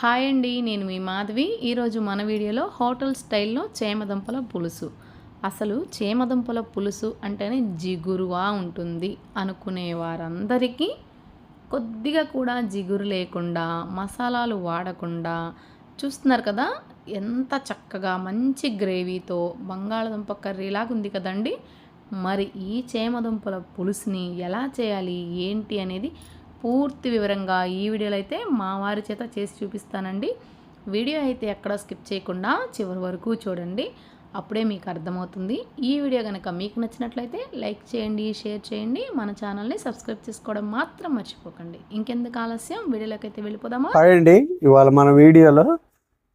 Hi అండి నేను మీ మాధవి. ఈరోజు మన వీడియోలో హోటల్ స్టైల్లో చేమదుంపల పులుసు. అసలు చేమదుంపల పులుసు అంటేనే జిగురుగా ఉంటుంది అనుకునే వారందరికీ కొద్దిగా కూడా జిగురు లేకుండా మసాలాలు వాడకుండా చూస్తున్నారు కదా? ఎంత చక్కగా మంచి గ్రేవీతో బంగాళదుంప కర్రీలాగా ఉంది కదండి. మరి ఈ చేమదుంపల పులుసుని ఎలా చేయాలి ఏంటి అనేది పూర్తి వివరంగా ఈ వీడియోలో అయితే మా వారి చేత చేసి చూపిస్తానండి. వీడియో అయితే ఎక్కడ స్కిప్ చేయకుండా చివరి వరకు చూడండి. అప్పుడే మీకు అర్థమవుతుంది. ఈ వీడియో కనుక మీకు నచ్చినట్లయితే లైక్ చేయండి షేర్ చేయండి. మన ఛానల్ని సబ్స్క్రైబ్ చేసుకోవడం మాత్రం మర్చిపోకండి. ఇంకెందుకు ఆలస్యం? వీడియోలోకి అయితే వెళ్ళిపోదామా? హాయ్ అండి. ఇవాళ మన వీడియోలో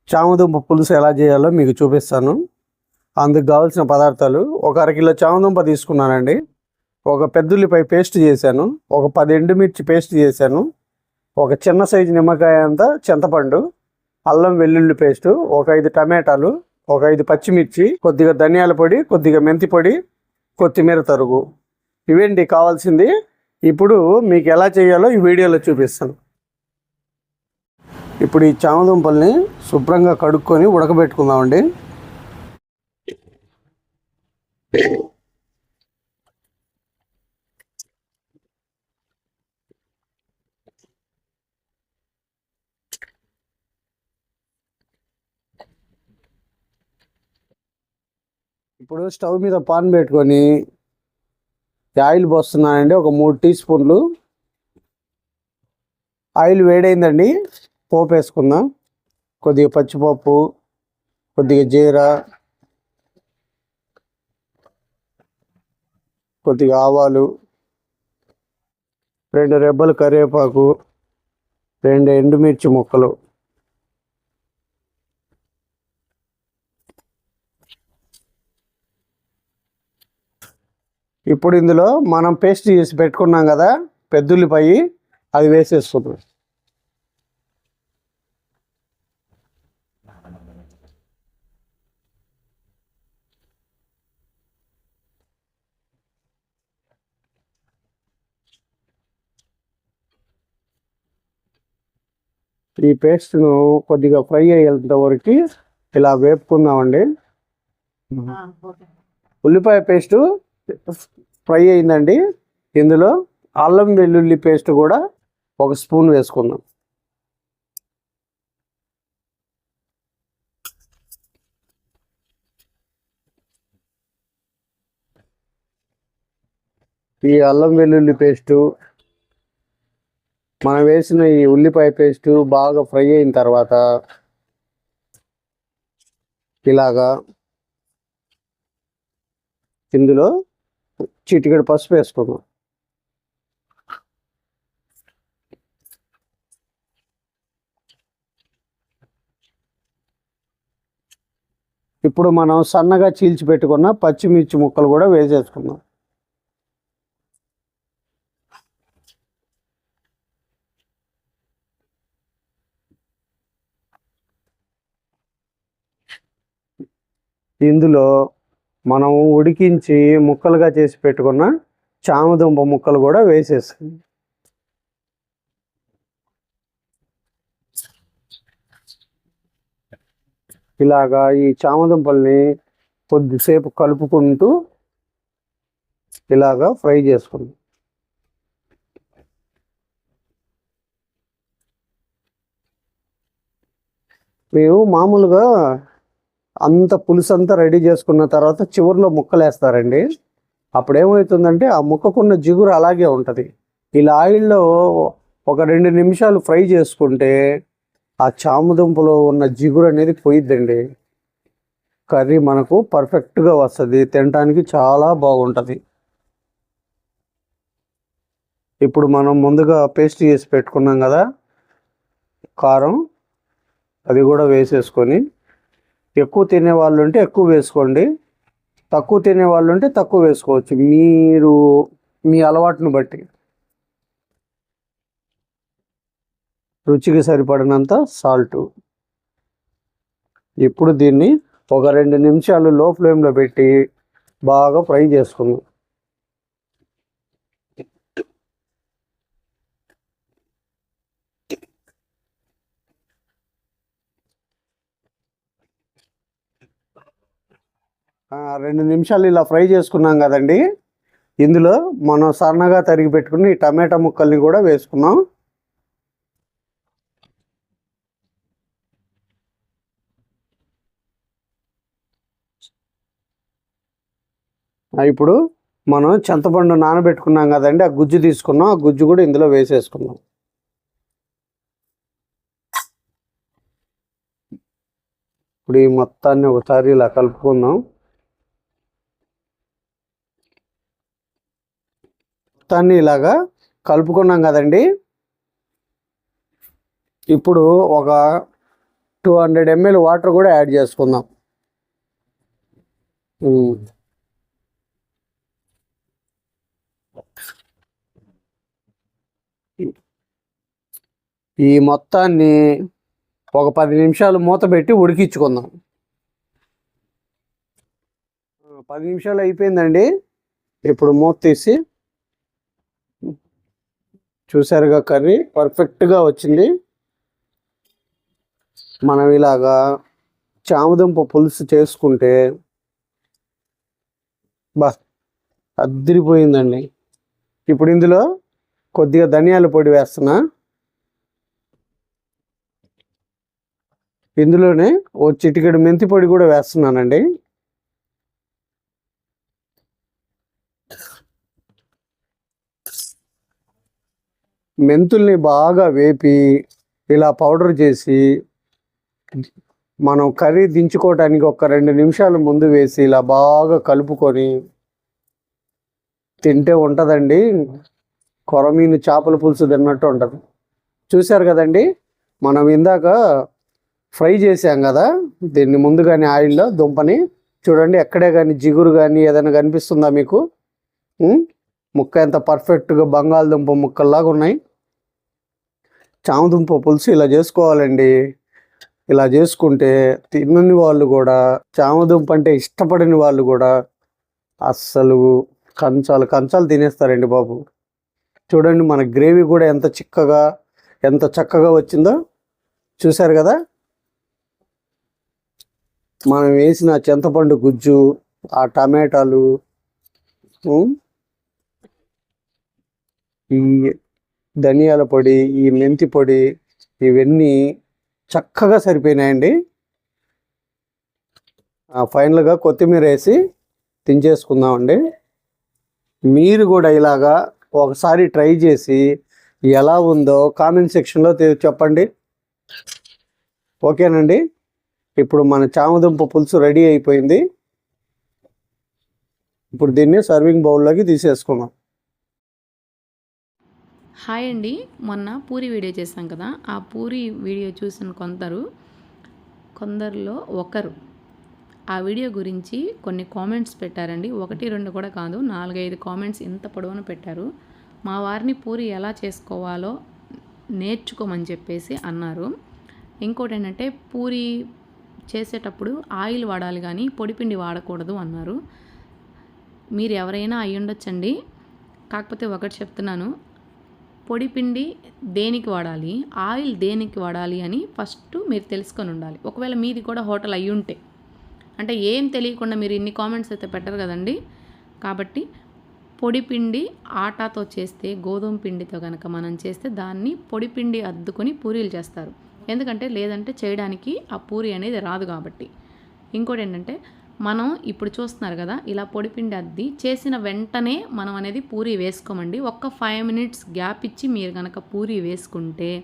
చామదుంప పులుసు ఎలా చేయాలో మీకు చూపిస్తాను. అందుకు కావాల్సిన పదార్థాలు ఒక అరకిలో చామదుంప తీసుకున్నానండి. ఒక పెద్దుల్లిపై పేస్ట్ చేశాను. ఒక పది ఎండుమిర్చి పేస్ట్ చేశాను. ఒక చిన్న సైజు నిమ్మకాయ అంతా చింతపండు అల్లం వెల్లుల్లి పేస్టు ఒక ఐదు టమాటాలు ఒక ఐదు పచ్చిమిర్చి కొద్దిగా ధనియాల పొడి కొద్దిగా మెంతి పొడి కొత్తిమీర తరుగు. ఇవేంటి కావాల్సింది? ఇప్పుడు మీకు ఎలా చేయాలో ఈ వీడియోలో చూపిస్తాను. ఇప్పుడు ఈ చామదుంపల్ని శుభ్రంగా కడుక్కొని ఉడకబెట్టుకుందామండి. ఇప్పుడు స్టవ్ మీద పాన్ పెట్టుకొని ఆయిల్ పోస్తున్నానండి. ఒక మూడు టీ స్పూన్లు. ఆయిల్ వేడైందండి. పోపు వేసుకుందాం. కొద్దిగా పచ్చిపప్పు కొద్దిగా జీరా కొద్దిగా ఆవాలు రెండు రెబ్బలు కరివేపాకు రెండు ఎండుమిర్చి ముక్కలు. ఇప్పుడు ఇందులో మనం పేస్ట్ చేసి పెట్టుకున్నాం కదా పెద్దుల్లిపాయి అది వేసేస్తున్నాం ఈ పేస్ట్ను కొద్దిగా ఫ్రై అయ్యేంత వరకు ఇలా వేపుకుందామండి. ఉల్లిపాయ పేస్టు ఫ్రై అయిందండి. ఇందులో అల్లం వెల్లుల్లి పేస్ట్ కూడా ఒక స్పూన్ వేసుకుందాం. ఈ అల్లం వెల్లుల్లి పేస్టు మనం వేసిన ఈ ఉల్లిపాయ పేస్టు బాగా ఫ్రై అయిన తర్వాత ఇలాగా ఇందులో చిటికెడు పసుపు వేసుకుందాం. ఇప్పుడు మనం సన్నగా చీల్చి పెట్టుకున్న పచ్చిమిర్చి ముక్కలు కూడా వేసేసుకుందాం. ఇందులో మనం ఉడికించి ముక్కలుగా చేసి పెట్టుకున్న చామదుంప ముక్కలు కూడా వేసేస్తాం ఇలాగా ఈ చామదుంపల్ని కొద్దిసేపు కలుపుకుంటూ ఇలాగా ఫ్రై చేసుకుందాం. మేము మామూలుగా అంత పులుసు అంతా రెడీ చేసుకున్న తర్వాత చివరిలో ముక్కలు వేస్తారండి అప్పుడు ఏమవుతుందంటే ఆ ముక్కకున్న జిగురు అలాగే ఉంటుంది. ఇలా ఆయిల్లో ఒక రెండు నిమిషాలు ఫ్రై చేసుకుంటే ఆ చామదుంపలో ఉన్న జిగురు అనేది పోయిద్దండి. కర్రీ మనకు పర్ఫెక్ట్గా వస్తుంది. తినడానికి చాలా బాగుంటుంది. ఇప్పుడు మనం ముందుగా పేస్ట్ చేసి పెట్టుకున్నాం కదా. కారం అది కూడా వేసేసుకొని ఎక్కువ తినే వాళ్ళు ఉంటే ఎక్కువ వేసుకోండి. తక్కువ తినే వాళ్ళు ఉంటే తక్కువ వేసుకోవచ్చు. మీరు మీ అలవాటును బట్టి. రుచికి సరిపడినంత సాల్ట్. ఇప్పుడు దీన్ని ఒక రెండు నిమిషాలు లో ఫ్లేమ్లో పెట్టి బాగా ఫ్రై చేసుకుందాం. రెండు నిమిషాలు ఇలా ఫ్రై చేసుకున్నాం కదండి. ఇందులో మనం సన్నగా తరిగి పెట్టుకుని ఈ టమాటా ముక్కల్ని కూడా వేసుకున్నాం. ఇప్పుడు మనం చింతపండు నానబెట్టుకున్నాం కదండి. ఆ గుజ్జు తీసుకున్నాం. ఆ గుజ్జు కూడా ఇందులో వేసేసుకున్నాం ఇప్పుడు ఈ మొత్తాన్ని ఒకసారి ఇలా కలుపుకుందాం. మొత్తాన్ని ఇలాగా కలుపుకున్నాం కదండి. ఇప్పుడు ఒక టూ హండ్రెడ్ ఎంఎల్ వాటర్ కూడా యాడ్ చేసుకుందాం. ఈ మొత్తాన్ని ఒక పది నిమిషాలు మూత పెట్టి ఉడికించుకుందాం. పది నిమిషాలు అయిపోయిందండి. ఇప్పుడు మూత తీసి చూసారుగా కర్రీ. పర్ఫెక్ట్గా వచ్చింది. మనం ఇలాగా చామదుంప పులుసు చేసుకుంటే బా అద్దరిపోయిందండి. ఇప్పుడు ఇందులో కొద్దిగా ధనియాల పొడి వేస్తున్నా. ఇందులోనే ఓ చిటికెడు మెంతి పొడి కూడా వేస్తున్నానండి. మెంతుల్ని బాగా వేపి ఇలా పౌడర్ చేసి మనం కర్రీ దించుకోవటానికి ఒక రెండు నిమిషాలు ముందు వేసి ఇలా బాగా కలుపుకొని తింటే ఉంటుందండి. కొరమీను చేపల పులుసు తిన్నట్టు ఉంటుంది. చూశారు కదండి? మనం ఇందాక ఫ్రై చేసాం కదా? దీన్ని ముందుగానే ఆయిల్లో దుంపని. చూడండి ఎక్కడే కానీ జిగురు కానీ ఏదైనా కనిపిస్తుందా మీకు? ముక్క ఎంత పర్ఫెక్ట్గా బంగాళదుంప ముక్కల్లాగా ఉన్నాయి. చామదుంప పులుసు ఇలా చేసుకోవాలండి. ఇలా చేసుకుంటే తినని వాళ్ళు కూడా చామదుంప అంటే ఇష్టపడని వాళ్ళు కూడా అస్సలు కంచాలు కంచాలు తినేస్తారండి బాబు. చూడండి మన గ్రేవీ కూడా ఎంత చిక్కగా ఎంత చక్కగా వచ్చిందో. చూశారు కదా? మనం వేసిన చింతపండు గుజ్జు ఆ టమాటాలు ఈ ధనియాల పొడి ఈ మెంతి పొడి ఇవన్నీ చక్కగా సరిపోయినాయండి. ఫైనల్గా కొత్తిమీర వేసి దించేసుకుందామండి. మీరు కూడా ఇలాగా ఒకసారి ట్రై చేసి ఎలా ఉందో కామెంట్ సెక్షన్లో చెప్పండి. ఓకేనండి. ఇప్పుడు మన చామదుంప పులుసు రెడీ అయిపోయింది. ఇప్పుడు దీన్ని సర్వింగ్ బౌల్లోకి తీసేసుకుందాం. హాయ్ అండి. మొన్న పూరి వీడియో చేశాం కదా. ఆ పూరి వీడియో చూసిన కొందరు కొందరిలో ఒకరు ఆ వీడియో గురించి కొన్ని కామెంట్స్ పెట్టారండి. ఒకటి రెండు కూడా కాదు నాలుగైదు కామెంట్స్ ఇంత పొడవున పెట్టారు. మా వారిని పూరి ఎలా చేసుకోవాలో నేర్చుకోమని చెప్పేసి అన్నారు. ఇంకోటి ఏంటంటే పూరి చేసేటప్పుడు ఆయిల్ వాడాలి కానీ పొడిపిండి వాడకూడదు అన్నారు. మీరు ఎవరైనా అయ్యుండొచ్చండి. కాకపోతే ఒకటి చెప్తున్నాను పొడిపిండి దేనికి వాడాలి? ఆయిల్ దేనికి వాడాలి అని ఫస్ట్ మీరు తెలుసుకొని ఉండాలి. ఒకవేళ మీది కూడా హోటల్ అయ్యి ఉంటే. అంటే ఏం తెలియకుండా మీరు ఇన్ని కామెంట్స్ అయితే పెట్టరు కదండి. కాబట్టి పొడిపిండి ఆటాతో చేస్తే గోధుమ పిండితో కనుక మనం చేస్తే దాన్ని పొడిపిండి అద్దుకొని పూరీలు చేస్తారు. ఎందుకంటే లేదంటే చేయడానికి ఆ పూరి అనేది రాదు కాబట్టి. ఇంకోటి ఏంటంటే మనం ఇప్పుడు చూస్తున్నారు కదా ఇలా పొడిపిండి అద్ది చేసిన వెంటనే మనం అనేది పూరి వేసుకోమండి. ఒక్క ఫైవ్ మినిట్స్ గ్యాప్ ఇచ్చి మీరు కనుక పూరి వేసుకుంటే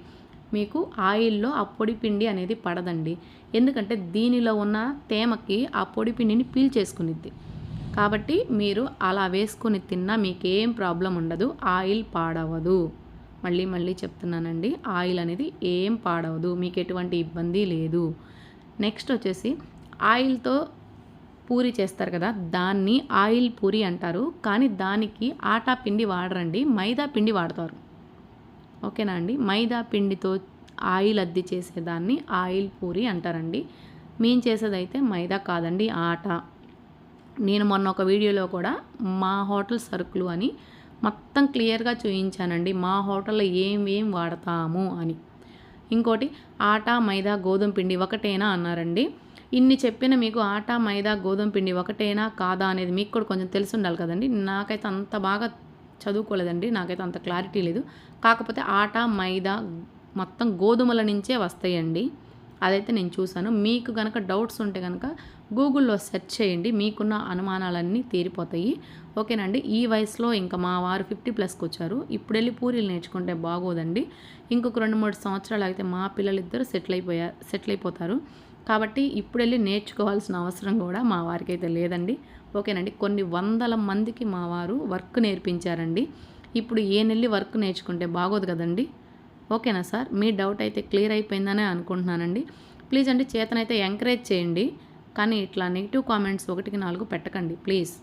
మీకు ఆయిల్లో ఆ పొడిపిండి అనేది పడదండి. ఎందుకంటే దీనిలో ఉన్న తేమకి ఆ పొడిపిండిని పీల్చేసుకునిద్ది కాబట్టి మీరు అలా వేసుకొని తిన్నా మీకు ఏం ప్రాబ్లం ఉండదు. ఆయిల్ పాడవదు. మళ్ళీ మళ్ళీ చెప్తున్నానండి ఆయిల్ అనేది ఏం పాడవదు. మీకు ఎటువంటి ఇబ్బంది లేదు. నెక్స్ట్ వచ్చేసి ఆయిల్తో పూరి చేస్తారు కదా దాన్ని ఆయిల్ పూరి అంటారు. కానీ దానికి ఆటా పిండి వాడరండి మైదా పిండి వాడతారు. ఓకేనా అండి? మైదా పిండితో ఆయిల్ అద్ది చేసేదాన్ని ఆయిల్ పూరి అంటారండి. మేము చేసేదైతే మైదా కాదండి ఆట. నేను మొన్న ఒక వీడియోలో కూడా మా హోటల్ సరుకులు అని మొత్తం క్లియర్గా చూపించానండి మా హోటల్లో ఏం ఏం వాడతాము అని. ఇంకోటి ఆట మైదా గోధుమ పిండి ఒకటేనా అన్నారండి. ఇన్ని చెప్పిన మీకు ఆట మైదా గోధుమ పిండి ఒకటేనా కాదా అనేది మీకు కూడా కొంచెం తెలిసి ఉండాలి కదండి. నాకైతే అంత బాగా చదువుకోలేదండి. నాకైతే అంత క్లారిటీ లేదు. కాకపోతే ఆట మైదా మొత్తం గోధుమల నుంచే వస్తాయండి. అదైతే నేను చూశాను. మీకు కనుక డౌట్స్ ఉంటే కనుక గూగుల్లో సెర్చ్ చేయండి. మీకున్న అనుమానాలన్నీ తీరిపోతాయి. ఓకేనండి. ఈ వయసులో ఇంకా మా వారు ఫిఫ్టీ ప్లస్కి వచ్చారు. ఇప్పుడు వెళ్ళి పూరీలు నేర్చుకుంటే బాగోదండి. ఇంకొక రెండు మూడు సంవత్సరాలు అయితే మా పిల్లలిద్దరూ సెటిల్ అయిపోయారు సెటిల్ అయిపోతారు. కాబట్టి ఇప్పుడు వెళ్ళి నేర్చుకోవాల్సిన అవసరం కూడా మా వారికి అయితే లేదండి. ఓకేనండి. కొన్ని వందల మందికి మా వారు వర్క్ నేర్పించారండి. ఇప్పుడు ఏ నెల్లి వర్క్ నేర్చుకుంటే బాగోదు కదండి. ఓకేనా సార్? మీ డౌట్ అయితే క్లియర్ అయిపోయిందనే అనుకుంటున్నానండి. ప్లీజ్ అండి చేతనైతే ఎంకరేజ్ చేయండి. కానీ ఇట్లా నెగిటివ్ కామెంట్స్ ఒకటికి నాలుగు పెట్టకండి. ప్లీజ్.